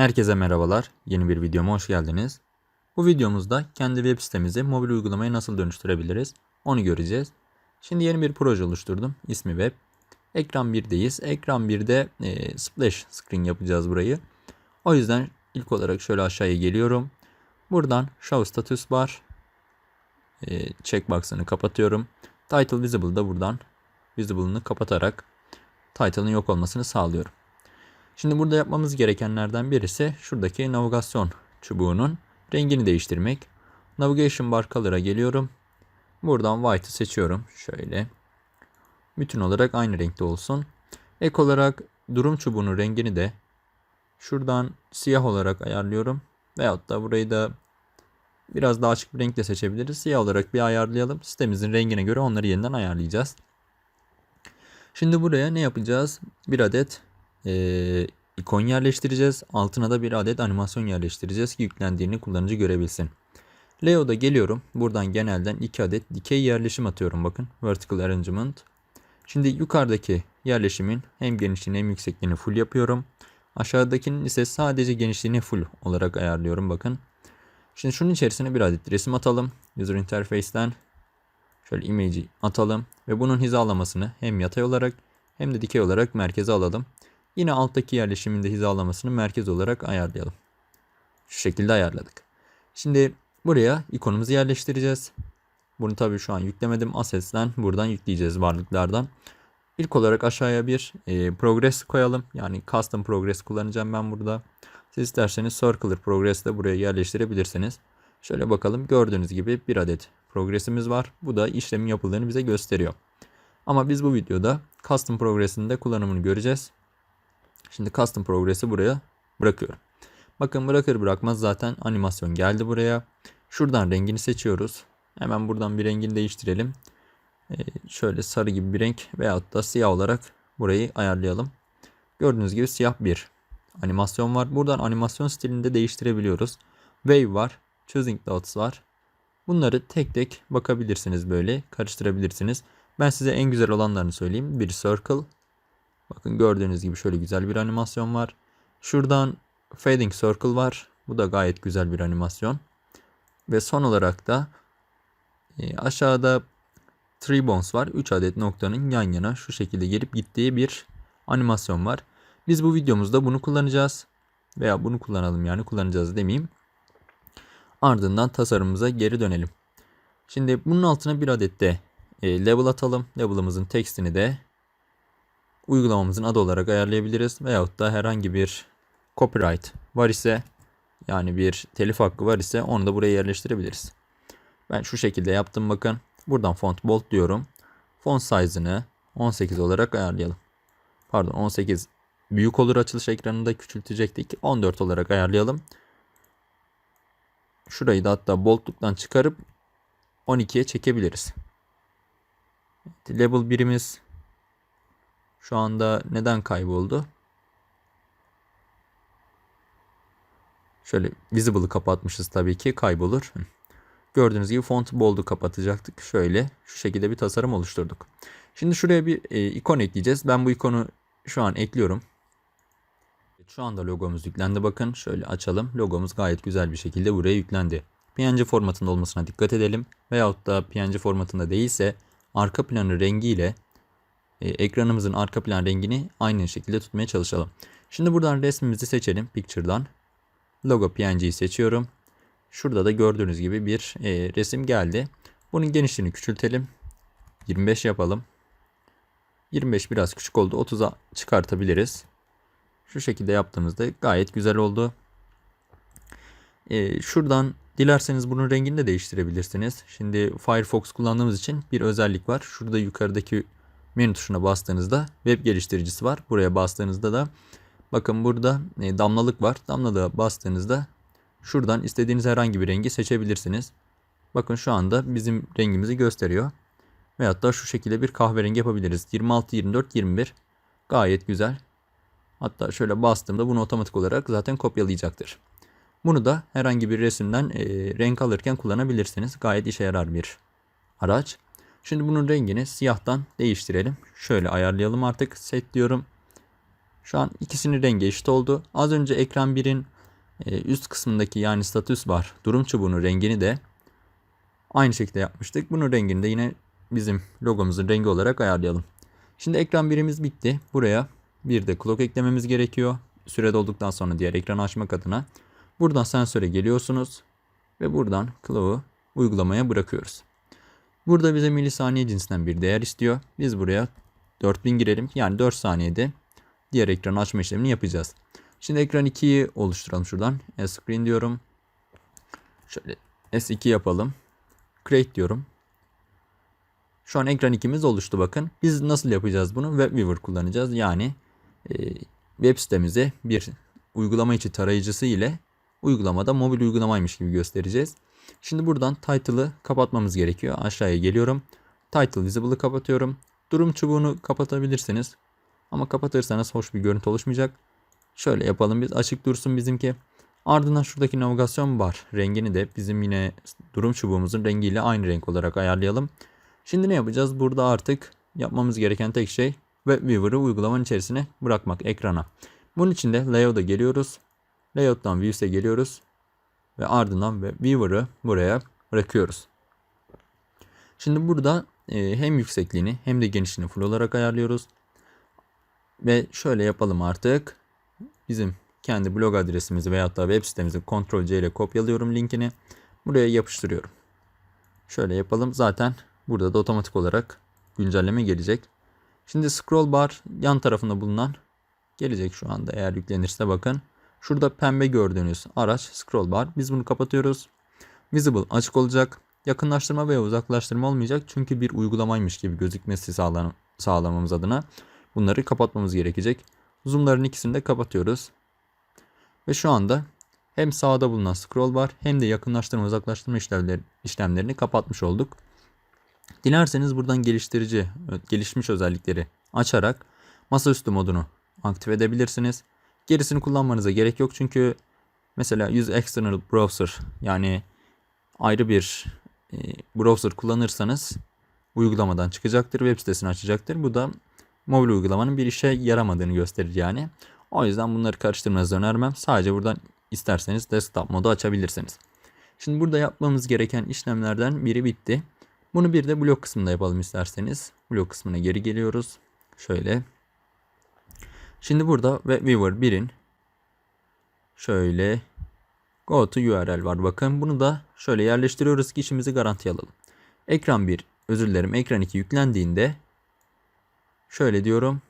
Herkese merhabalar. Yeni bir videoma hoş geldiniz. Bu videomuzda kendi web sitemizi mobil uygulamaya nasıl dönüştürebiliriz onu göreceğiz. Şimdi yeni bir proje oluşturdum. İsmi web. Ekran 1'deyiz. Ekran 1'de e, splash screen yapacağız burayı. O yüzden ilk olarak şöyle aşağıya geliyorum. Buradan show status bar e, checkbox'ını kapatıyorum. Title visible'da buradan visible'ını kapatarak title'ın yok olmasını sağlıyorum. Şimdi burada yapmamız gerekenlerden birisi şuradaki navigasyon çubuğunun rengini değiştirmek. Navigation bar color'a geliyorum. Buradan white'ı seçiyorum. Şöyle. Bütün olarak aynı renkte olsun. Ek olarak durum çubuğunun rengini de şuradan siyah olarak ayarlıyorum. Veyahut da burayı da biraz daha açık bir renkle seçebiliriz. Siyah olarak bir ayarlayalım. Sitemizin rengine göre onları yeniden ayarlayacağız. Şimdi buraya ne yapacağız? Bir adet e, ikon yerleştireceğiz. Altına da bir adet animasyon yerleştireceğiz ki yüklendiğini kullanıcı görebilsin. Layout'a geliyorum. Buradan genelden 2 adet dikey yerleşim atıyorum bakın. Vertical Arrangement. Şimdi yukarıdaki yerleşimin hem genişliğini hem yüksekliğini full yapıyorum. Aşağıdakinin ise sadece genişliğini full olarak ayarlıyorum bakın. Şimdi şunun içerisine bir adet resim atalım. User Interface'ten şöyle image'i atalım ve bunun hizalamasını hem yatay olarak hem de dikey olarak merkeze alalım. Yine alttaki yerleşimin de hizalamasını merkez olarak ayarlayalım. Şu şekilde ayarladık. Şimdi buraya ikonumuzu yerleştireceğiz. Bunu tabii şu an yüklemedim. Assets'ten buradan yükleyeceğiz varlıklardan. İlk olarak aşağıya bir e, progress koyalım. Yani custom progress kullanacağım ben burada. Siz isterseniz circular progress de buraya yerleştirebilirsiniz. Şöyle bakalım gördüğünüz gibi bir adet progressimiz var. Bu da işlemin yapıldığını bize gösteriyor. Ama biz bu videoda custom progress'in de kullanımını göreceğiz. Şimdi custom progress'i buraya bırakıyorum. Bakın bırakır bırakmaz zaten animasyon geldi buraya. Şuradan rengini seçiyoruz. Hemen buradan bir rengini değiştirelim. Ee, şöyle sarı gibi bir renk veyahut da siyah olarak burayı ayarlayalım. Gördüğünüz gibi siyah bir animasyon var. Buradan animasyon stilini de değiştirebiliyoruz. Wave var. Choosing Dots var. Bunları tek tek bakabilirsiniz böyle. Karıştırabilirsiniz. Ben size en güzel olanlarını söyleyeyim. Bir Circle. Bakın gördüğünüz gibi şöyle güzel bir animasyon var. Şuradan Fading Circle var. Bu da gayet güzel bir animasyon. Ve son olarak da e, aşağıda Tree Bones var. 3 adet noktanın yan yana şu şekilde gelip gittiği bir animasyon var. Biz bu videomuzda bunu kullanacağız. Veya bunu kullanalım yani kullanacağız demeyeyim. Ardından tasarımımıza geri dönelim. Şimdi bunun altına bir adet de e, level atalım. Level'ımızın tekstini de uygulamamızın adı olarak ayarlayabiliriz. Veyahut da herhangi bir copyright var ise yani bir telif hakkı var ise onu da buraya yerleştirebiliriz. Ben şu şekilde yaptım bakın. Buradan font bold diyorum. Font size'ını 18 olarak ayarlayalım. Pardon 18 büyük olur açılış ekranında küçültecektik. 14 olarak ayarlayalım. Şurayı da hatta boldluktan çıkarıp 12'ye çekebiliriz. Level birimiz şu anda neden kayboldu? Şöyle visible'ı kapatmışız tabii ki kaybolur. Gördüğünüz gibi font bold'u kapatacaktık. Şöyle şu şekilde bir tasarım oluşturduk. Şimdi şuraya bir e, ikon ekleyeceğiz. Ben bu ikonu şu an ekliyorum. Şu anda logomuz yüklendi bakın. Şöyle açalım. Logomuz gayet güzel bir şekilde buraya yüklendi. PNG formatında olmasına dikkat edelim. Veyahut da PNG formatında değilse arka planı rengiyle ekranımızın arka plan rengini aynı şekilde tutmaya çalışalım. Şimdi buradan resmimizi seçelim Picture'dan. Logo PNG'yi seçiyorum. Şurada da gördüğünüz gibi bir e, resim geldi. Bunun genişliğini küçültelim. 25 yapalım. 25 biraz küçük oldu. 30'a çıkartabiliriz. Şu şekilde yaptığımızda gayet güzel oldu. E, şuradan dilerseniz bunun rengini de değiştirebilirsiniz. Şimdi Firefox kullandığımız için bir özellik var. Şurada yukarıdaki menü tuşuna bastığınızda web geliştiricisi var. Buraya bastığınızda da bakın burada e, damlalık var. Damlalığa bastığınızda şuradan istediğiniz herhangi bir rengi seçebilirsiniz. Bakın şu anda bizim rengimizi gösteriyor. Veyahut da şu şekilde bir kahverengi yapabiliriz. 26, 24, 21 gayet güzel. Hatta şöyle bastığımda bunu otomatik olarak zaten kopyalayacaktır. Bunu da herhangi bir resimden e, renk alırken kullanabilirsiniz. Gayet işe yarar bir araç. Şimdi bunun rengini siyahtan değiştirelim. Şöyle ayarlayalım artık. Set diyorum. Şu an ikisinin rengi eşit oldu. Az önce ekran 1'in e, üst kısmındaki yani status bar durum çubuğunun rengini de aynı şekilde yapmıştık. Bunun rengini de yine bizim logomuzun rengi olarak ayarlayalım. Şimdi ekran birimiz bitti. Buraya bir de clock eklememiz gerekiyor. Süre dolduktan sonra diğer ekranı açmak adına. Buradan sensöre geliyorsunuz ve buradan clock'u uygulamaya bırakıyoruz. Burada bize milisaniye cinsinden bir değer istiyor. Biz buraya 4000 girelim. Yani 4 saniyede diğer ekranı açma işlemini yapacağız. Şimdi ekran 2'yi oluşturalım şuradan. S-Screen diyorum. Şöyle S2 yapalım. Create diyorum. Şu an ekran 2'miz oluştu bakın. Biz nasıl yapacağız bunu? WebViewer kullanacağız. Yani e, web sitemize bir uygulama içi tarayıcısı ile uygulamada mobil uygulamaymış gibi göstereceğiz. Şimdi buradan title'ı kapatmamız gerekiyor. Aşağıya geliyorum. Title visible'ı kapatıyorum. Durum çubuğunu kapatabilirsiniz. Ama kapatırsanız hoş bir görüntü oluşmayacak. Şöyle yapalım biz açık dursun bizimki. Ardından şuradaki navigasyon bar rengini de bizim yine durum çubuğumuzun rengiyle aynı renk olarak ayarlayalım. Şimdi ne yapacağız? Burada artık yapmamız gereken tek şey WebViewer'ı uygulamanın içerisine bırakmak ekrana. Bunun için de Layout'a geliyoruz. Layout'tan Views'e geliyoruz. Ve ardından WebViewer'ı buraya bırakıyoruz. Şimdi burada e, hem yüksekliğini hem de genişliğini full olarak ayarlıyoruz. Ve şöyle yapalım artık. Bizim kendi blog adresimizi veyahut da web sitemizi Ctrl C ile kopyalıyorum linkini. Buraya yapıştırıyorum. Şöyle yapalım. Zaten burada da otomatik olarak güncelleme gelecek. Şimdi scroll bar yan tarafında bulunan gelecek şu anda eğer yüklenirse bakın. Şurada pembe gördüğünüz araç scroll bar. Biz bunu kapatıyoruz. Visible açık olacak. Yakınlaştırma veya uzaklaştırma olmayacak. Çünkü bir uygulamaymış gibi gözükmesi sağlan sağlamamız adına bunları kapatmamız gerekecek. Zoom'ların ikisini de kapatıyoruz. Ve şu anda hem sağda bulunan scroll bar hem de yakınlaştırma uzaklaştırma işlemleri, işlemlerini kapatmış olduk. Dilerseniz buradan geliştirici, gelişmiş özellikleri açarak masaüstü modunu aktif edebilirsiniz. Gerisini kullanmanıza gerek yok çünkü mesela Use External Browser yani ayrı bir e, browser kullanırsanız uygulamadan çıkacaktır, web sitesini açacaktır. Bu da mobil uygulamanın bir işe yaramadığını gösterir yani. O yüzden bunları karıştırmanızı önermem. Sadece buradan isterseniz desktop modu açabilirsiniz. Şimdi burada yapmamız gereken işlemlerden biri bitti. Bunu bir de blok kısmında yapalım isterseniz. Blok kısmına geri geliyoruz. Şöyle. Şimdi burada WebViewer 1'in şöyle go to URL var bakın. Bunu da şöyle yerleştiriyoruz ki işimizi garanti alalım. Ekran 1 özür dilerim ekran 2 yüklendiğinde şöyle diyorum.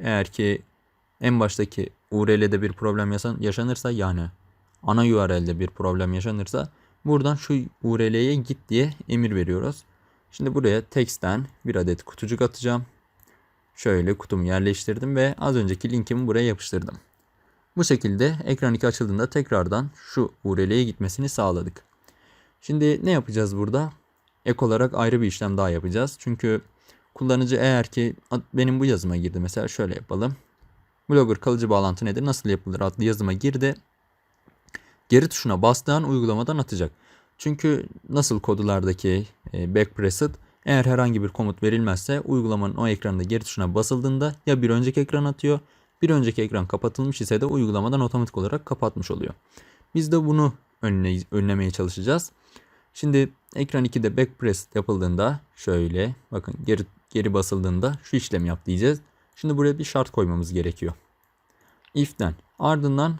Eğer ki en baştaki URL'de bir problem yaşanırsa yani ana URL'de bir problem yaşanırsa buradan şu URL'ye git diye emir veriyoruz. Şimdi buraya text'ten bir adet kutucuk atacağım. Şöyle kutumu yerleştirdim ve az önceki linkimi buraya yapıştırdım. Bu şekilde ekran 2 açıldığında tekrardan şu URL'ye gitmesini sağladık. Şimdi ne yapacağız burada? Ek olarak ayrı bir işlem daha yapacağız. Çünkü kullanıcı eğer ki benim bu yazıma girdi mesela şöyle yapalım. Blogger kalıcı bağlantı nedir? Nasıl yapılır adlı yazıma girdi. Geri tuşuna bastığın uygulamadan atacak. Çünkü nasıl kodlardaki e, backpressed eğer herhangi bir komut verilmezse uygulamanın o ekranında geri tuşuna basıldığında ya bir önceki ekran atıyor bir önceki ekran kapatılmış ise de uygulamadan otomatik olarak kapatmış oluyor. Biz de bunu önle, önlemeye çalışacağız. Şimdi ekran 2'de backpress yapıldığında şöyle bakın geri, geri basıldığında şu işlemi yap diyeceğiz. Şimdi buraya bir şart koymamız gerekiyor. If'ten ardından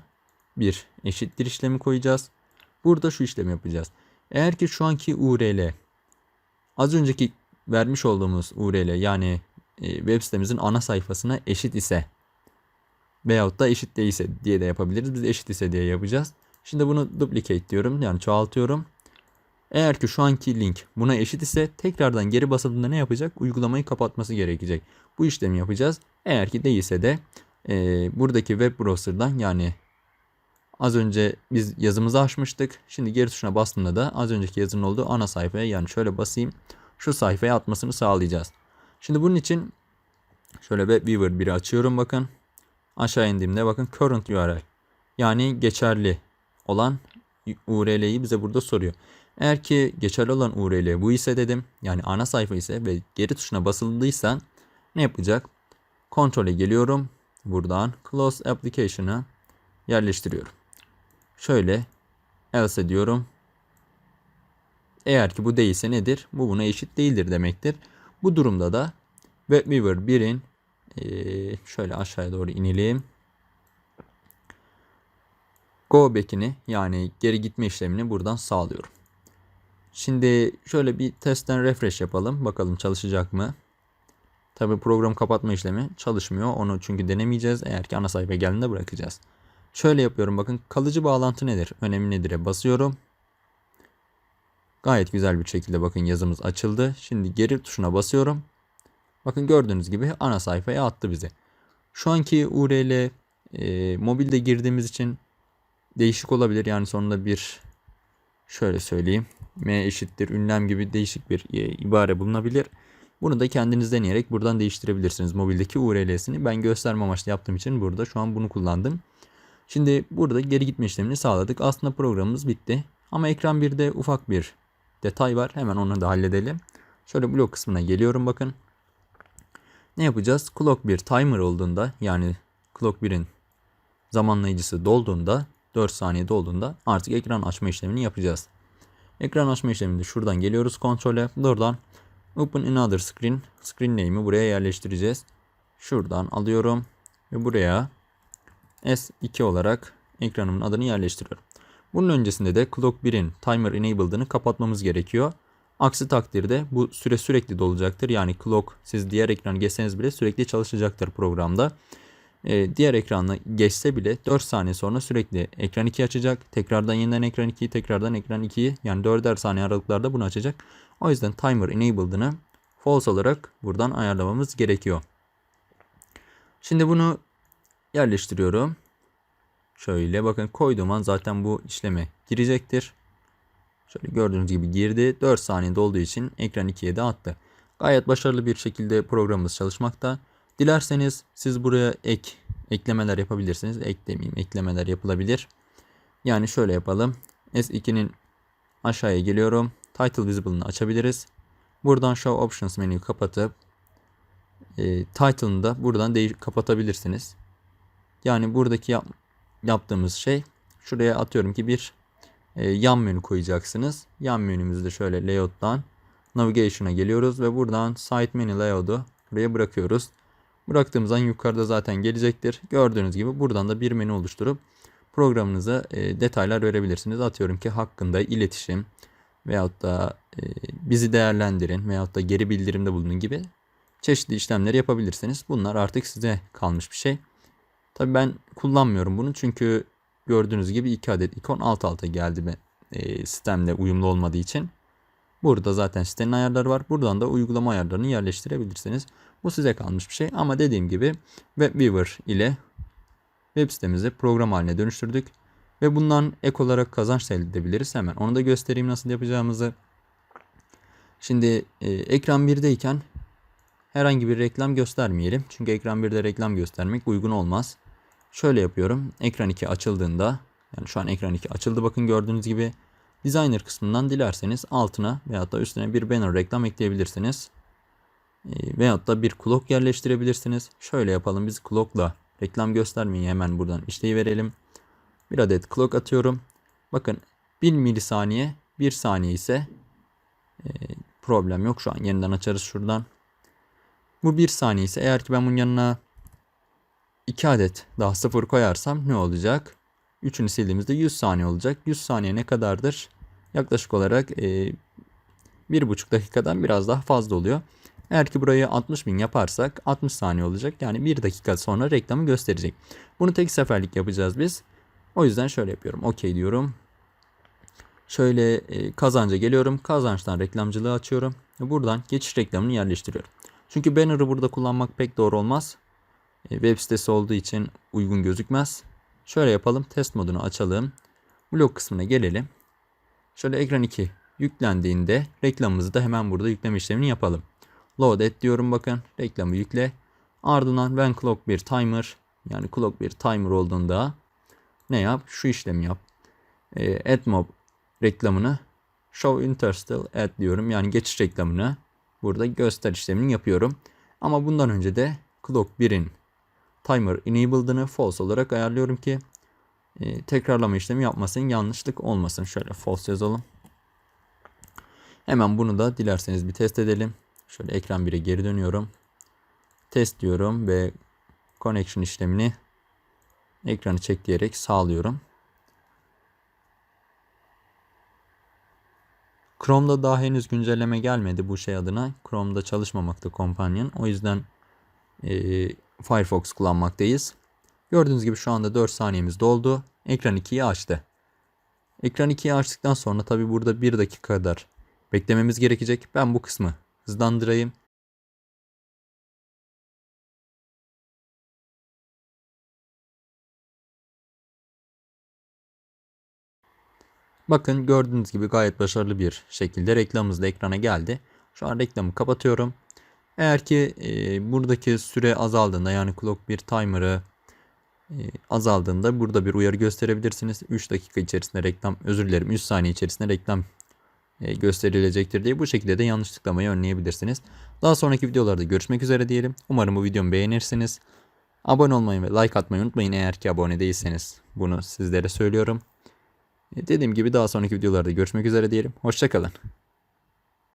bir eşittir işlemi koyacağız. Burada şu işlemi yapacağız. Eğer ki şu anki URL az önceki vermiş olduğumuz URL yani e, web sitemizin ana sayfasına eşit ise veyahut da eşit değilse diye de yapabiliriz. Biz eşit ise diye yapacağız. Şimdi bunu duplicate diyorum yani çoğaltıyorum. Eğer ki şu anki link buna eşit ise tekrardan geri basıldığında ne yapacak? Uygulamayı kapatması gerekecek. Bu işlemi yapacağız. Eğer ki değilse de e, buradaki web browser'dan yani az önce biz yazımızı açmıştık. Şimdi geri tuşuna bastığında da az önceki yazının olduğu ana sayfaya yani şöyle basayım. Şu sayfaya atmasını sağlayacağız. Şimdi bunun için şöyle WebViewer 1'i açıyorum bakın. Aşağı indiğimde bakın current URL. Yani geçerli olan URL'yi bize burada soruyor. Eğer ki geçerli olan URL bu ise dedim yani ana sayfa ise ve geri tuşuna basıldıysa ne yapacak? Kontrole geliyorum. buradan close application'a yerleştiriyorum. Şöyle else diyorum. Eğer ki bu değilse nedir? Bu buna eşit değildir demektir. Bu durumda da WebWeaver 1'in ee, şöyle aşağıya doğru inelim. Go back'ini yani geri gitme işlemini buradan sağlıyorum. Şimdi şöyle bir testten refresh yapalım. Bakalım çalışacak mı? Tabi program kapatma işlemi çalışmıyor. Onu çünkü denemeyeceğiz. Eğer ki ana sayfaya geldiğinde bırakacağız. Şöyle yapıyorum bakın. Kalıcı bağlantı nedir? Önemi nedir'e basıyorum. Gayet güzel bir şekilde bakın yazımız açıldı. Şimdi geri tuşuna basıyorum. Bakın gördüğünüz gibi ana sayfaya attı bizi. Şu anki URL e, mobilde girdiğimiz için değişik olabilir. Yani sonunda bir şöyle söyleyeyim. M eşittir ünlem gibi değişik bir e, ibare bulunabilir. Bunu da kendiniz deneyerek buradan değiştirebilirsiniz mobildeki URL'sini. Ben gösterme amaçlı yaptığım için burada şu an bunu kullandım. Şimdi burada geri gitme işlemini sağladık. Aslında programımız bitti. Ama ekran 1'de ufak bir detay var. Hemen onu da halledelim. Şöyle blok kısmına geliyorum bakın. Ne yapacağız? Clock 1 timer olduğunda yani clock 1'in zamanlayıcısı dolduğunda 4 saniye dolduğunda artık ekran açma işlemini yapacağız. Ekran açma işleminde şuradan geliyoruz kontrole. Buradan open another screen. Screen name'i buraya yerleştireceğiz. Şuradan alıyorum ve buraya S2 olarak ekranımın adını yerleştiriyorum. Bunun öncesinde de clock 1'in timer enabled'ını kapatmamız gerekiyor. Aksi takdirde bu süre sürekli dolacaktır. Yani clock siz diğer ekranı geçseniz bile sürekli çalışacaktır programda. Ee, diğer ekranı geçse bile 4 saniye sonra sürekli ekran 2 açacak. Tekrardan yeniden ekran 2'yi tekrardan ekran 2'yi yani 4'er saniye aralıklarda bunu açacak. O yüzden timer enabled'ını false olarak buradan ayarlamamız gerekiyor. Şimdi bunu yerleştiriyorum. Şöyle bakın koyduğum an zaten bu işleme girecektir. Şöyle gördüğünüz gibi girdi. 4 saniyede olduğu için ekran 2'ye de attı. Gayet başarılı bir şekilde programımız çalışmakta. Dilerseniz siz buraya ek eklemeler yapabilirsiniz. Ek demeyeyim eklemeler yapılabilir. Yani şöyle yapalım. S2'nin aşağıya geliyorum. Title Visible'ını açabiliriz. Buradan Show Options menüyü kapatıp e, title'ını da buradan kapatabilirsiniz. Yani buradaki yap yaptığımız şey şuraya atıyorum ki bir e, yan menü koyacaksınız. Yan menümüzde şöyle layout'tan navigation'a geliyoruz ve buradan site menu layout'u buraya bırakıyoruz. Bıraktığımız an yukarıda zaten gelecektir. Gördüğünüz gibi buradan da bir menü oluşturup programınıza e, detaylar verebilirsiniz. Atıyorum ki hakkında iletişim veyahut da e, bizi değerlendirin veyahut da geri bildirimde bulunun gibi çeşitli işlemleri yapabilirsiniz. Bunlar artık size kalmış bir şey. Tabii ben kullanmıyorum bunu çünkü gördüğünüz gibi 2 adet ikon alt alta geldi e, sistemle uyumlu olmadığı için. Burada zaten sitenin ayarları var. Buradan da uygulama ayarlarını yerleştirebilirsiniz. Bu size kalmış bir şey ama dediğim gibi WebWeaver ile web sitemizi program haline dönüştürdük. Ve bundan ek olarak kazanç elde edebiliriz. Hemen onu da göstereyim nasıl yapacağımızı. Şimdi e, ekran 1'deyken herhangi bir reklam göstermeyelim. Çünkü ekran 1'de reklam göstermek uygun olmaz. Şöyle yapıyorum. Ekran 2 açıldığında yani şu an ekran 2 açıldı bakın gördüğünüz gibi. Designer kısmından dilerseniz altına veyahut da üstüne bir banner reklam ekleyebilirsiniz. E, veyahut da bir clock yerleştirebilirsiniz. Şöyle yapalım biz clock'la reklam göstermeyi hemen buradan işleyiverelim. Bir adet clock atıyorum. Bakın 1 milisaniye 1 saniye ise e, problem yok. Şu an yeniden açarız şuradan. Bu 1 saniye ise eğer ki ben bunun yanına 2 adet daha 0 koyarsam ne olacak? 3'ünü sildiğimizde 100 saniye olacak. 100 saniye ne kadardır? Yaklaşık olarak e, 1,5 dakikadan biraz daha fazla oluyor. Eğer ki burayı 60 bin yaparsak 60 saniye olacak. Yani 1 dakika sonra reklamı gösterecek. Bunu tek seferlik yapacağız biz. O yüzden şöyle yapıyorum. Okey diyorum. Şöyle e, kazanca geliyorum. Kazançtan reklamcılığı açıyorum. Buradan geçiş reklamını yerleştiriyorum. Çünkü banner'ı burada kullanmak pek doğru olmaz. E, web sitesi olduğu için uygun gözükmez. Şöyle yapalım. Test modunu açalım. Blok kısmına gelelim. Şöyle ekran 2 yüklendiğinde reklamımızı da hemen burada yükleme işlemini yapalım. Load et diyorum bakın. Reklamı yükle. Ardından when clock bir timer yani clock bir timer olduğunda ne yap? Şu işlemi yap. E, AdMob reklamını show interstitial ad diyorum. Yani geçiş reklamını burada göster işlemini yapıyorum. Ama bundan önce de clock 1'in timer enabled'ını false olarak ayarlıyorum ki e, tekrarlama işlemi yapmasın, yanlışlık olmasın. Şöyle false yazalım. Hemen bunu da dilerseniz bir test edelim. Şöyle ekran 1'e geri dönüyorum. Test diyorum ve connection işlemini ekranı çekleyerek sağlıyorum. Chrome'da daha henüz güncelleme gelmedi bu şey adına. Chrome'da çalışmamakta Companion. O yüzden e, Firefox kullanmaktayız. Gördüğünüz gibi şu anda 4 saniyemiz doldu. Ekran 2'yi açtı. Ekran 2'yi açtıktan sonra tabi burada 1 dakika kadar beklememiz gerekecek. Ben bu kısmı hızlandırayım. Bakın gördüğünüz gibi gayet başarılı bir şekilde reklamımız da ekrana geldi. Şu an reklamı kapatıyorum. Eğer ki e, buradaki süre azaldığında yani clock bir timer'ı e, azaldığında burada bir uyarı gösterebilirsiniz. 3 dakika içerisinde reklam özür dilerim 3 saniye içerisinde reklam e, gösterilecektir diye bu şekilde de yanlış tıklamayı önleyebilirsiniz. Daha sonraki videolarda görüşmek üzere diyelim. Umarım bu videomu beğenirsiniz. Abone olmayı ve like atmayı unutmayın eğer ki abone değilseniz. Bunu sizlere söylüyorum. E, Dediğim gibi daha sonraki videolarda görüşmek üzere diyelim. Hoşçakalın.